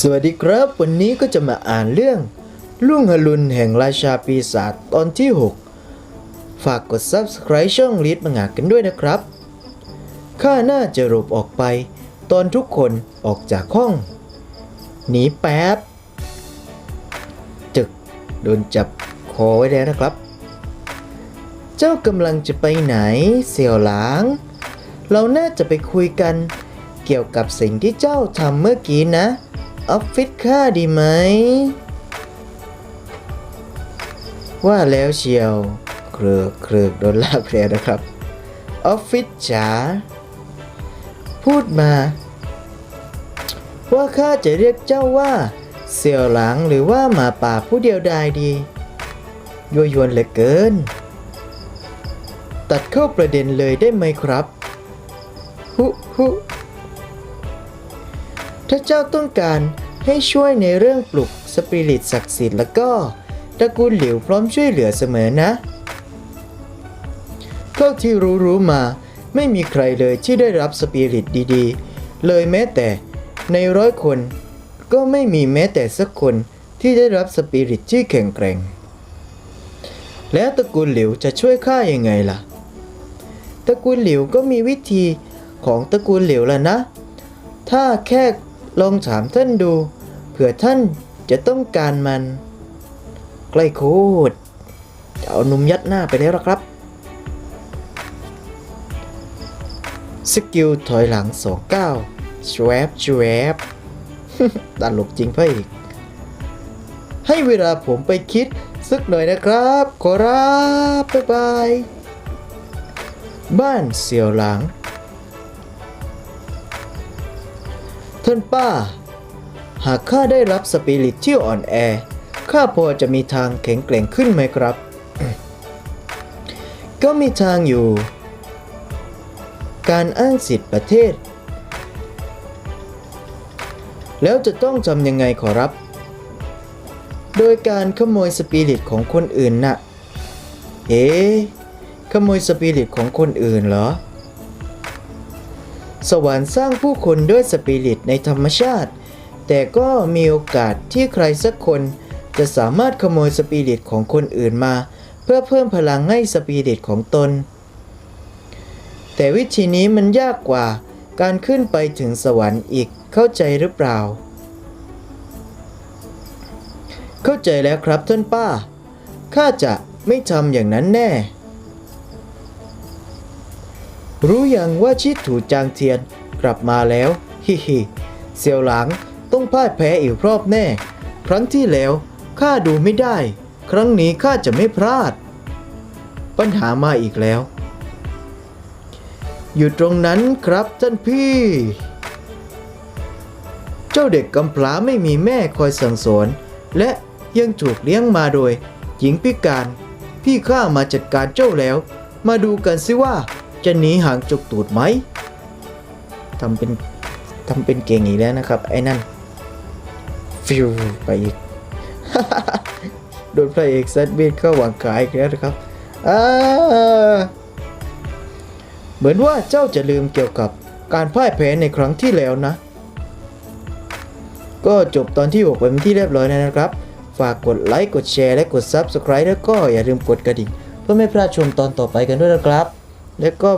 สวัสดีครับ วันนี้ก็จะมาอ่านเรื่องลุงฮลุนแห่งราชาปีศาจตอนที่ 6 ฝากกด Subscribe ช่องลีดมังงะกันด้วยนะครับ ข้าน่าจะหลบออกไป ตอนทุกคนออกจากห้อง หนีแป๊บ จึก โดนจับคอไว้แล้วนะครับ เจ้ากำลังจะไปไหนเสี่ยวหลาง เราน่าจะไปคุยกันเกี่ยวกับสิ่งที่เจ้าทำเมื่อกี้นะ ออฟฟิศข้าดีไหม ว่าแล้วเชียว เครือกเครือกโดนลากแล้วนะครับ ออฟฟิศจ๋า พูดมา ว่าข้าจะเรียกเจ้าว่า เสี่ยวหลังหรือว่าหมาป่าผู้เดียวดายดียั่วยวนเหลือเกิน ตัดเข้าประเด็นเลยได้ไหมครับหุ ถ้าเจ้าต้องการให้ช่วยในเรื่องปลุกสปิริตศักดิ์สิทธิ์แล้วก็ตระกูลหลิวพร้อมช่วยเหลือเสมอนะเท่าที่รู้รู้ๆมาไม่มีใครเลยที่ได้รับสปิริตดีๆ เลยแม้แต่ในร้อยคน ก็ไม่มีแม้แต่สักคนที่ได้รับสปิริตที่แข็งแกร่ง แล้วตระกูลหลิวจะช่วยข้ายังไงล่ะ ตระกูลหลิวก็มีวิธีของตระกูลหลิวแล้วนะ ถ้าแค่ ลองถามท่านดู เผื่อท่านจะต้องการมัน ใกล้โคตรจะเอานุ่มยัดหน้าไปแล้วละครับ สกิลถอยหลังสองเก้าชวบชวบตลกจริงเพ่ออีก ให้เวลาผมไปคิดสักหน่อยนะครับ ขอรับ บ๊ายบาย บ้านเสี่ยวหลัง ท่านป้า หากข้าได้รับสปิริตที่อ่อนแอ ข้าพอจะมีทางแข็งแกร่งขึ้นไหมครับ ก็มีทางอยู่ การอ้างสิทธิ์ประเทศ แล้วจะต้องทำยังไงขอรับ โดยการขโมยสปิริตของคนอื่นน่ะ เอ๊ขโมยสปิริตของคนอื่นเหรอ สวรรค์สร้างผู้คนด้วยสปิริตในธรรมชาติ แต่ก็มีโอกาสที่ใครสักคน จะสามารถขโมยสปิริตของคนอื่นมา เพื่อเพิ่มพลังให้สปิริตของตน แต่วิธีนี้มันยากกว่าการขึ้นไปถึงสวรรค์อีกเข้าใจหรือเปล่า เข้าใจแล้วครับท่านป้า ข้าจะไม่ทำอย่างนั้นแน่ รู้ยังว่าชิดถูจางเทียนกลับมาแล้ว ฮิฮิเสี่ยวหลังต้องพ่ายแพ้อีกรอบแน่ ครั้งที่แล้วข้าดูไม่ได้ ครั้งนี้ข้าจะไม่พลาด ปัญหามาอีกแล้ว อยู่ตรงนั้นครับท่านพี่ เจ้าเด็กกำพร้าไม่มีแม่คอยสั่งสอนและยังถูกเลี้ยงมาโดย หญิงพิการ พี่ข้ามาจัดการเจ้าแล้ว มาดูกันสิว่า จะหนีห่างจุกตูดไหมทำเป็นทำเป็นเก่งอีกแล้วนะครับ ไอ้นั่น ฟิวไปอีก โดนพระเอกแซดเบียนเข้าหวังขายอีกแล้วนะครับเหมือนว่าเจ้าจะลืมเกี่ยวกับการพ่ายแพ้ในครั้งที่แล้วนะ ก็จบตอนที่6ไปเป็นที่เรียบร้อยแล้วนะครับ ฝากกดไลค์ กดแชร์ และกด Subscribe แล้วก็อย่าลืมกดกระดิ่ง เพื่อไม่พลาดชมตอนต่อไปกันด้วยนะครับ แล้วก็